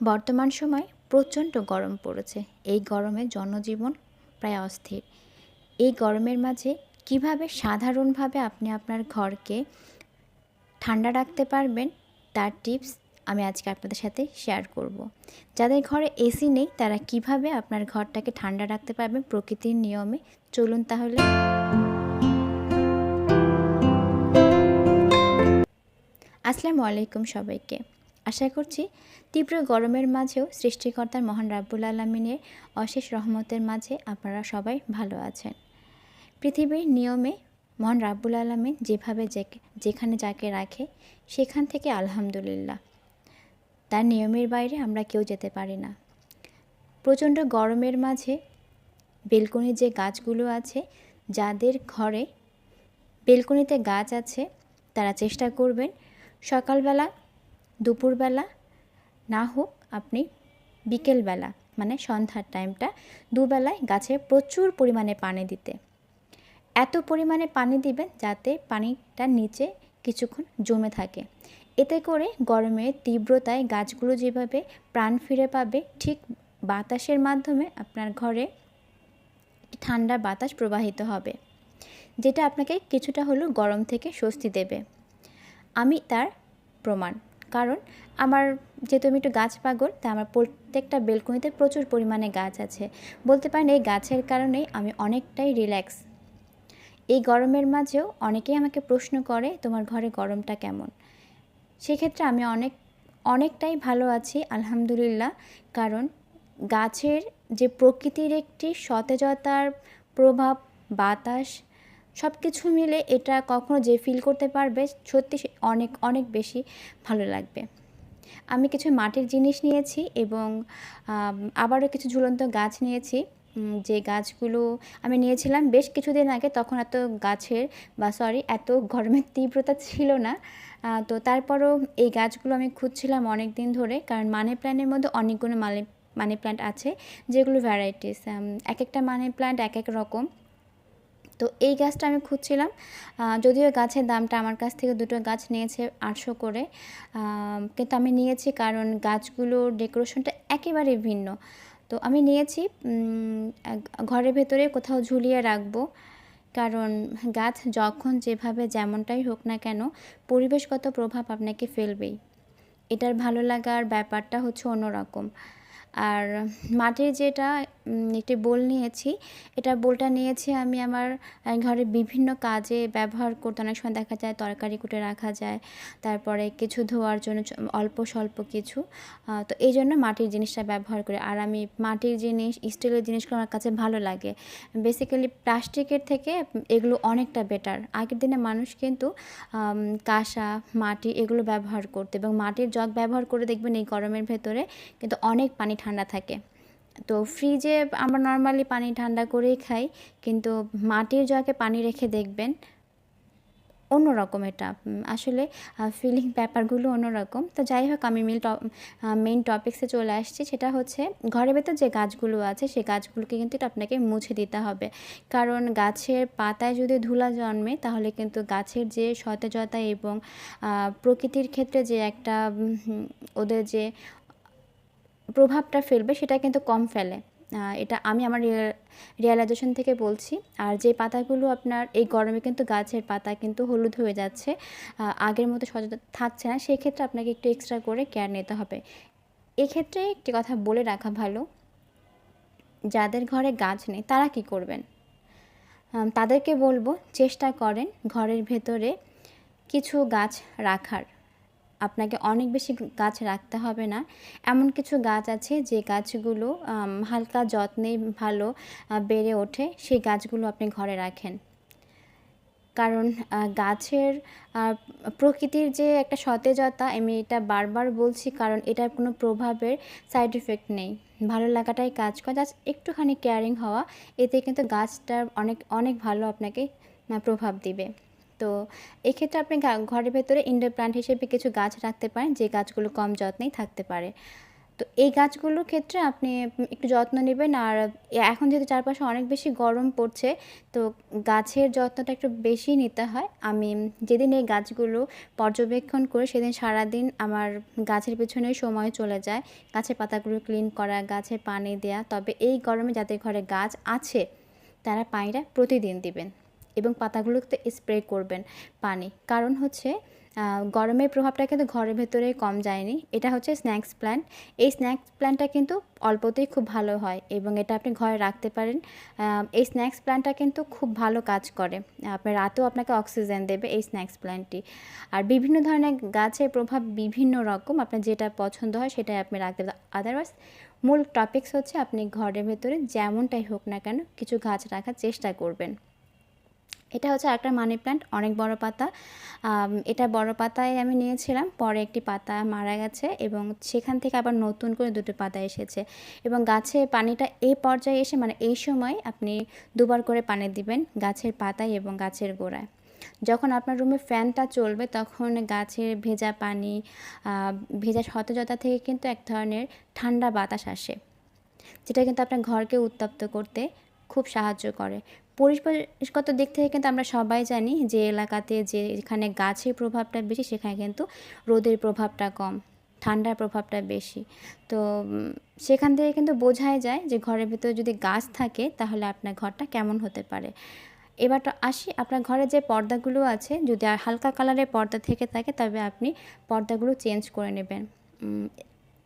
বর্তমান সময় প্রচণ্ড গরম পড়েছে। এই গরমে জনজীবন প্রায় অস্থির। এই গরমের মাঝে কীভাবে সাধারণভাবে আপনি আপনার ঘরকে ঠান্ডা রাখতে পারবেন, তার টিপস আমি আজকে আপনাদের সাথে শেয়ার করব। যাদের ঘরে এসি নেই, তারা কীভাবে আপনার ঘরটাকে ঠান্ডা রাখতে পারবেন প্রকৃতির নিয়মে? চলুন তাহলে। আসসালামু আলাইকুম সবাইকে। আশা করছি তীব্র গরমের মাঝেও সৃষ্টিকর্তার মহান রাব্বুল আলমিনের অশেষ রহমতের মাঝে আপনারা সবাই ভালো আছেন। পৃথিবীর নিয়মে মহান রাব্বুল আলমিন যেভাবে যেখানে যাকে রাখে, সেখান থেকে আলহামদুলিল্লাহ। তার নিয়মের বাইরে আমরা কেউ যেতে পারি না। প্রচণ্ড গরমের মাঝে বেলকনির যে গাছগুলো আছে, যাদের ঘরে বেলকনিতে গাছ আছে, তারা চেষ্টা করবেন সকালবেলা দুপুরবেলা, না হোক আপনি বিকেলবেলা মানে সন্ধ্যার টাইমটা দুবেলায় গাছে প্রচুর পরিমাণে পানি দিতে। এত পরিমাণে পানি দিবেন যাতে পানিটা নিচে কিছুক্ষণ জমে থাকে। এতে করে গরমের তীব্রতায় গাছগুলো যেভাবে প্রাণ ফিরে পাবে, ঠিক বাতাসের মাধ্যমে আপনার ঘরে ঠান্ডা বাতাস প্রবাহিত হবে, যেটা আপনাকে কিছুটা হলেও গরম থেকে স্বস্তি দেবে। আমি তার প্রমাণ। কারণ আমার, যেহেতু আমি একটু গাছ পাগল, তা আমার প্রত্যেকটা বেলকনিতে প্রচুর পরিমাণে গাছ আছে। বলতে পারেন এই গাছের কারণেই আমি অনেকটাই রিল্যাক্স এই গরমের মাঝেও অনেকেই আমাকে প্রশ্ন করে, তোমার ঘরে গরমটা কেমন? সেক্ষেত্রে আমি অনেক, অনেকটাই ভালো আছি, আলহামদুলিল্লাহ। কারণ গাছের যে প্রকৃতির একটি সতেজতার প্রভাব, বাতাস সব কিছু মিলে এটা কখনো যে ফিল করতে পারবে, সত্যি অনেক অনেক বেশি ভালো লাগবে। আমি কিছু মাটির জিনিস নিয়েছি এবং আবারও কিছু ঝুলন্ত গাছ নিয়েছি। যে গাছগুলো আমি নিয়েছিলাম বেশ কিছুদিন আগে, তখন এত গাছের বা সরি এত গরমের তীব্রতা ছিল না। তো তারপরও এই গাছগুলো আমি খুঁজছিলাম অনেক দিন ধরে, কারণ মানি প্ল্যান্টের মধ্যে অনেকগুলো মানি মানি প্ল্যান্ট আছে, যেগুলো ভ্যারাইটিস এক একটা মানি প্ল্যান্ট এক এক রকম। তো এই গাছটা আমি খুঁজছিলাম। যদিও গাছের দামটা আমার কাছ থেকে দুটো গাছ নিয়েছে আটশো করে। কিন্তু আমি নিয়েছি কারণ গাছগুলোর ডেকোরেশনটা একেবারে ভিন্ন। তো আমি নিয়েছি ঘরের ভেতরে কোথাও ঝুলিয়ে রাখব। কারণ গাছ যখন যেভাবে যেমনটাই হোক না কেন, পরিবেশগত প্রভাব আপনাকে ফেলবেই। এটার ভালো লাগার ব্যাপারটা হচ্ছে অন্যরকম। আর মাটির যেটা একটি বোল নিয়েছি, এটা বোলটা নিয়েছি আমি আমার ঘরে বিভিন্ন কাজে ব্যবহার করতে অনেক সময় দেখা যায় তরকারি কুটে রাখা যায়, তারপরে কিছু ধোয়ার জন্য অল্প স্বল্প কিছু তো এই জন্য মাটির জিনিসটা ব্যবহার করি। আর আমি মাটির জিনিস, স্টিলের জিনিসগুলো আমার কাছে ভালো লাগে। বেসিক্যালি প্লাস্টিকের থেকে এগুলো অনেকটা বেটার আগের দিনে মানুষ কিন্তু কাঁসা, মাটি এগুলো ব্যবহার করতো এবং মাটির জগ ব্যবহার করে দেখবেন এই গরমের ভেতরে কিন্তু অনেক পানি ঠান্ডা থাকে। তো ফ্রিজে আমরা নর্মালি পানি ঠান্ডা করেই খাই, কিন্তু মাটির জগে পানি রেখে দেখবেন অন্যরকম এটা। আসলে ফিলিং ব্যাপারগুলো অন্যরকম। তো যাই হোক, আমি মিল মেইন টপিক্সে চলে আসছি। সেটা হচ্ছে ঘরের ভেতর যে গাছগুলো আছে, সেই গাছগুলোকে কিন্তু আপনাকে মুছে দিতে হবে। কারণ গাছের পাতায় যদি ধুলা জন্মে, তাহলে কিন্তু গাছের যে সতেজতা এবং প্রকৃতির ক্ষেত্রে যে একটা ওদের যে প্রভাবটা ফেলবে, সেটা কিন্তু কম ফেলে। এটা আমি আমার রিয়েলাইজেশন থেকে বলছি। আর যে পাতাগুলো আপনার, এই গরমে কিন্তু গাছের পাতা কিন্তু হলুদ হয়ে যাচ্ছে আগের মতো সচেতন থাকছে না সেই ক্ষেত্রে আপনাকে একটু এক্সট্রা করে কেয়ার নিতে হবে। এক্ষেত্রে একটি কথা বলে রাখা ভালো, যাদের ঘরে গাছ নেই, তারা কি করবেন? তাদেরকে বলব, চেষ্টা করেন ঘরের ভেতরে কিছু গাছ রাখার। আপনাকে অনেক বেশি গাছ রাখতে হবে না। এমন কিছু গাছ আছে যে গাছগুলো হালকা যত্নে ভালো বেড়ে ওঠে, সেই গাছগুলো আপনি ঘরে রাখেন। কারণ গাছের প্রকৃতির যে একটা সতেজতা, আমি এটা বারবার বলছি কারণ এটার কোনো প্রভাবের সাইড এফেক্ট নেই। ভালো লাগাটাই কাজ করে, জাস্ট একটুখানি কেয়ারিং হওয়া, এতে কিন্তু গাছটার অনেক অনেক ভালো আপনাকে প্রভাব দিবে। তো এক্ষেত্রে আপনি ঘরের ভেতরে ইনডোর প্লান্ট হিসেবে কিছু গাছ রাখতে পারেন, যে গাছগুলো কম যত্নেই থাকতে পারে। তো এই গাছগুলোর ক্ষেত্রে আপনি একটু যত্ন নেবেন আর এখন যেহেতু চারপাশে অনেক বেশি গরম পড়ছে, তো গাছের যত্নটা একটু বেশি নিতে হয়। আমি যেদিন এই গাছগুলো পর্যবেক্ষণ করে, সেদিন সারাদিন আমার গাছের পেছনে সময় চলে যায়। গাছের পাতাগুলো ক্লিন করা, গাছে পানি দেয়া, তবে এই গরমে যাদের ঘরে গাছ আছে, তারা পানিটা প্রতিদিন দিবেন। এবং পাতাগুলোতে স্প্রে করবেন পানি। কারণ হচ্ছে গরমের প্রভাবটা কিন্তু ঘরের ভেতরে কম যায়নি। এটা হচ্ছে স্ন্যাক্স প্ল্যান্ট এই স্ন্যাক্স প্ল্যান্টটা কিন্তু অল্পতেই খুব ভালো হয় এবং এটা আপনি ঘরে রাখতে পারেন। এই স্ন্যাক্স প্ল্যান্টটা কিন্তু খুব ভালো কাজ করে। আপনার রাতেও আপনাকে অক্সিজেন দেবে এই স্ন্যাক্স প্ল্যান্টটি আর বিভিন্ন ধরনের গাছের প্রভাব বিভিন্ন রকম। আপনার যেটা পছন্দ হয় সেটাই আপনি রাখতে আদারওয়াইজ মূল টপিকস হচ্ছে আপনি ঘরের ভেতরে যেমনটাই হোক না কেন কিছু গাছ রাখার চেষ্টা করবেন। এটা হচ্ছে একটা মানি প্ল্যান্ট অনেক বড় পাতা। এটা বড় পাতায় আমি নিয়েছিলাম, পরে একটি পাতা মারা গেছে এবং সেখান থেকে আবার নতুন করে দুটো পাতা এসেছে। এবং গাছে পানিটা এই পর্যায়ে এসে মানে এই সময় আপনি দুবার করে পানি দিবেন গাছের পাতায় এবং গাছের গোড়ায়। যখন আপনার রুমে ফ্যানটা চলবে, তখন গাছের ভেজা পানি ভেজা সতেজতা থেকে কিন্তু এক ধরনের ঠান্ডা বাতাস আসে, যেটা কিন্তু আপনার ঘরকে উত্তপ্ত করতে খুব সাহায্য করে। পরিবেশগত দিক থেকে কিন্তু আমরা সবাই জানি যে এলাকাতে যে এখানে গাছের প্রভাবটা বেশি, সেখানে কিন্তু রোদের প্রভাবটা কম, ঠান্ডার প্রভাবটা বেশি। তো সেখান থেকে কিন্তু বোঝাই যায় যে ঘরের ভিতরে যদি গাছ থাকে তাহলে আপনার ঘরটা কেমন হতে পারে। এবার তো আসি, আপনার ঘরে যে পর্দাগুলো আছে, যদি হালকা কালারের পর্দা থেকে থাকে, তবে আপনি পর্দাগুলো চেঞ্জ করে নেবেন।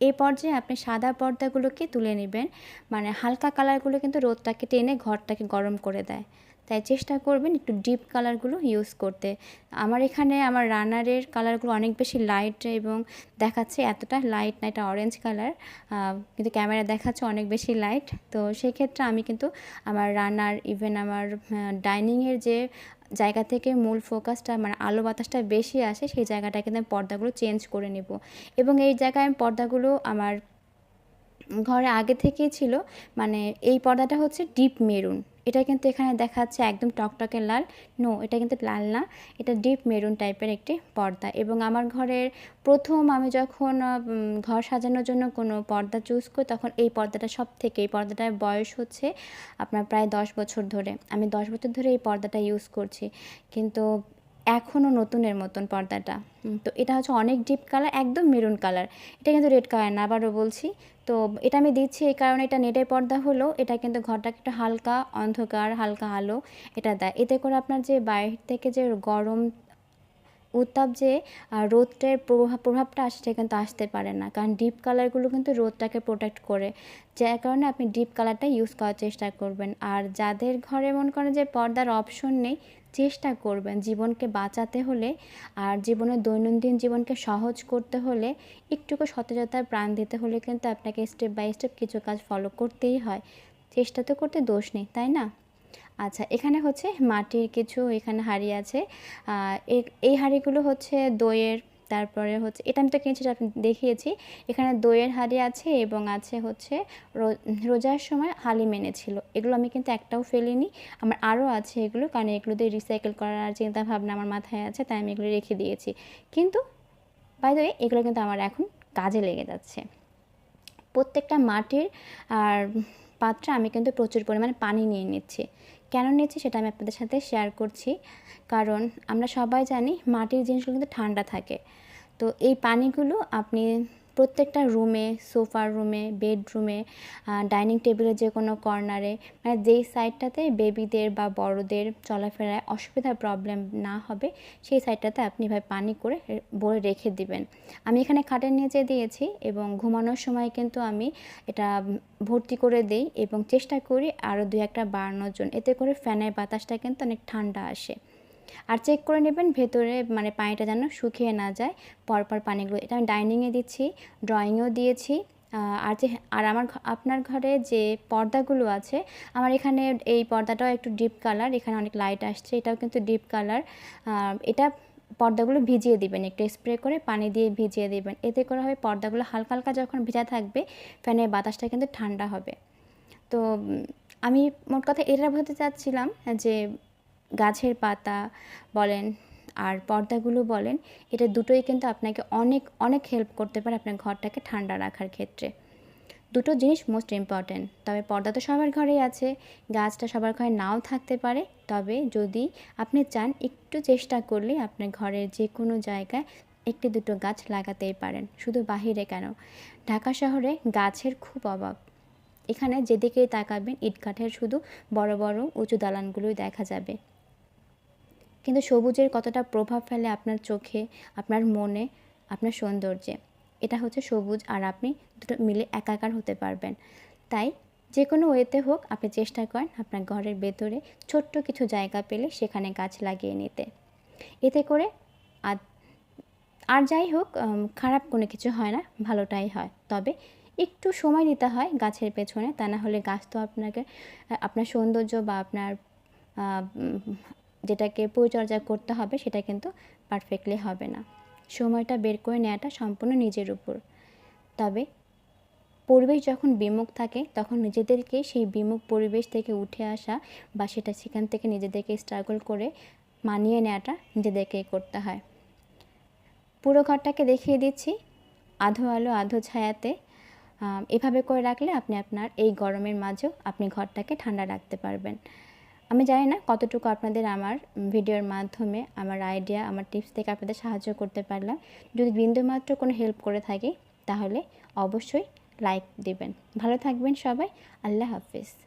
এই পর্যায়ে আপনি সাদা পর্দাগুলোকে তুলে নেবেন। মানে হালকা কালারগুলো কিন্তু রোদটাকে টেনে ঘরটাকে গরম করে দেয়। তাই চেষ্টা করবেন একটু ডিপ কালারগুলো ইউজ করতে। আমার এখানে আমার রানারের কালারগুলো অনেক বেশি লাইট এবং দেখাচ্ছে এতটা লাইট না, এটা অরেঞ্জ কালার। কিন্তু ক্যামেরা দেখাচ্ছে অনেক বেশি লাইট। তো সেই ক্ষেত্রে আমি কিন্তু আমার রানার ইভেন আমার ডাইনিংয়ের যে জায়গা থেকে মূল ফোকাসটা মানে আলো বাতাসটা বেশি আসে, সেই জায়গাটা কিন্তু আমি পর্দাগুলো চেঞ্জ করে নেব। এবং এই জায়গায় আমি পর্দাগুলো আমার ঘরে আগে থেকেই ছিল মানে এই পর্দাটা হচ্ছে ডিপ মেরুন এটা কিন্তু এখানে দেখাচ্ছে একদম টকটকে লাল। নো এটা কিন্তু লাল না। এটা ডিপ মেরুন টাইপের একটি পর্দা। এবং আমার ঘরের প্রথম আমি যখন ঘর সাজানোর জন্য কোনো পর্দা চুজ করি, তখন এই পর্দাটা সব থেকে এই পর্দাটার বয়স হচ্ছে আপনার প্রায় দশ বছর ধরে। আমি দশ বছর ধরে এই পর্দাটা ইউজ করছি। কিন্তু এখনও নতুনের মতন পর্দাটা। তো এটা হচ্ছে অনেক ডিপ কালার একদম মেরুন কালার এটা কিন্তু রেড কালার না, আবারও বলছি। তো এটা আমি দিচ্ছি এই কারণে এটা নেটের পর্দা হলো, এটা কিন্তু ঘরটাকে একটু হালকা অন্ধকার, হালকা আলো এটা দেয়। এতে করে আপনার যে বাইরে থেকে যে গরম উত্তাপ যে রোদটার প্রভাব, প্রভাবটা আসে সেটা কিন্তু আসতে পারে না। কারণ ডিপ কালারগুলো কিন্তু রোদটাকে প্রোটেক্ট করে। যার কারণে আপনি ডিপ কালারটা ইউজ করার চেষ্টা করবেন। আর যাদের ঘরে মনে করেন যে পর্দার অপশন নেই, চেষ্টা করবেন জীবনকে বাঁচাতে হলে। আর জীবনের দৈনন্দিন জীবনকে সহজ করতে হলে, একটুকু সতেজতার প্রাণ দিতে হলে কিন্তু আপনাকে স্টেপ বাই স্টেপ কিছু কাজ ফলো করতেই হয়। চেষ্টা তো করতে দোষ নেই, তাই না? আচ্ছা এখানে হচ্ছে মাটির কিছু এখানে হাঁড়ি আছে। এই হাঁড়িগুলো হচ্ছে দইয়ের, তারপরে হচ্ছে, এটা আমি তো কিনেছি আপনি দেখিয়েছি। এখানে দইয়ের হাঁড়ি আছে এবং আছে হচ্ছে রোজার সময় হালিম এনেছিল। এগুলো আমি কিন্তু একটাও ফেলিনি, আমার আরও আছে এগুলো, কারণ এগুলো দিয়ে রিসাইকেল করার চিন্তা ভাবনা আমার মাথায় আছে, তাই আমি এগুলো রেখে দিয়েছি। কিন্তু বাই এগুলো কিন্তু আমার এখন কাজে লেগে যাচ্ছে। প্রত্যেকটা মাটির আর পাত্রে আমি কিন্তু প্রচুর পরিমাণে পানি নিয়ে নিচ্ছি। কেন নিয়েছি সেটা আমি আপনাদের সাথে শেয়ার করছি। কারণ আমরা সবাই জানি মাটির জিনিসগুলো কিন্তু ঠান্ডা থাকে। তো এই পানিগুলো আপনি প্রত্যেকটা রুমে, সোফার রুমে, বেডরুমে ডাইনিং টেবিলের যে কোনো কর্নারে মানে যেই সাইডটাতে বেবিদের বা বড়দের চলাফেরায় অসুবিধার প্রবলেম না হবে, সেই সাইডটাতে আপনি ভাই পানি করে বলে রেখে দিবেন। আমি এখানে খাটের নিচে দিয়েছি এবং ঘুমানোর সময় কিন্তু আমি এটা ভর্তি করে দেই এবং চেষ্টা করি আরও দু একটা বাড়ানোর জন্য। এতে করে ফ্যানের বাতাসটা কিন্তু অনেক ঠান্ডা আসে। আর চেক করে নেবেন ভেতরে মানে পানিটা যেন শুকিয়ে না যায়। পরপর পানিগুলো, এটা আমি ডাইনিংয়ে দিচ্ছি ড্রয়িংয়েও দিয়েছি। আর যে, আর আমার আপনার ঘরে যে পর্দাগুলো আছে, আমার এখানে এই পর্দাটাও একটু ডিপ কালার এখানে অনেক লাইট আসছে, এটাও কিন্তু ডিপ কালার এটা পর্দাগুলো ভিজিয়ে দিবেন, একটু স্প্রে করে পানি দিয়ে ভিজিয়ে দিবেন। এতে করে হবে পর্দাগুলো হালকা হালকা যখন ভিজা থাকবে ফ্যানের বাতাসটা কিন্তু ঠান্ডা হবে। তো আমি মোট কথা এটা বলতে চাচ্ছিলাম যে গাছের পাতা বলেন আর পর্দাগুলো বলেন, এটা দুটোই কিন্তু আপনাকে অনেক অনেক হেল্প করতে পারে আপনার ঘরটাকে ঠান্ডা রাখার ক্ষেত্রে। দুটো জিনিস মোস্ট ইম্পর্ট্যান্ট তবে পর্দা তো সবার ঘরেই আছে, গাছটা সবার ঘরে নাও থাকতে পারে, তবে যদি আপনি চান একটু চেষ্টা করলে আপনার ঘরের যে কোনো জায়গায় একটি দুটো গাছ লাগাতেই পারেন, শুধু বাহিরে কেন? ঢাকা শহরে গাছের খুব অভাব। এখানে যেদিকেই তাকাবেন, ইটকাঠের শুধু বড় বড়, উঁচু দালানগুলোই দেখা যাবে। কিন্তু সবুজের কতটা প্রভাব ফেলে আপনার চোখে, আপনার মনে, আপনার সৌন্দর্যে? এটা হচ্ছে সবুজ আর আপনি দুটো মিলে একাকার হতে পারবেন। তাই যে কোনো ওয়েতে হোক আপনি চেষ্টা করেন আপনার ঘরের ভেতরে ছোট্ট কিছু জায়গা পেলে সেখানে গাছ লাগিয়ে নিতে। এতে করে আর আর যাই হোক খারাপ কোনো কিছু হয় না, ভালোটাই হয়। তবে একটু সময় দিতে হয় গাছের পেছনে, তা না হলে গাছ তো আপনাকে আপনার সৌন্দর্য বা আপনার যেটাকে পরিচর্যা করতে হবে সেটা কিন্তু পারফেক্টলি হবে না। সময়টা বের করে নেওয়াটা সম্পূর্ণ নিজের উপর। তবে পরিবেশ যখন বিমুখ থাকে, তখন নিজেদেরকে সেই বিমুখ পরিবেশ থেকে উঠে আসা বা সেটা সেখান থেকে নিজেদেরকে স্ট্রাগল করে মানিয়ে নেওয়াটা নিজেদেরকেই করতে হয়। পুরো ঘরটাকে দেখিয়ে দিচ্ছি। আধো আলো, আধো ছায়াতে এভাবে করে রাখলে আপনি আপনার এই গরমের মাঝেও আপনি ঘরটাকে ঠান্ডা রাখতে পারবেন। আমি জানি না কতটুকু আপনাদের আমার ভিডিওর মাধ্যমে আমার আইডিয়া আমার টিপস থেকে আপনাদের সাহায্য করতে পারলাম। যদি বিন্দুমাত্র কোনো হেল্প করে থাকি, তাহলে অবশ্যই লাইক দিবেন। ভালো থাকবেন সবাই। আল্লাহ হাফিজ।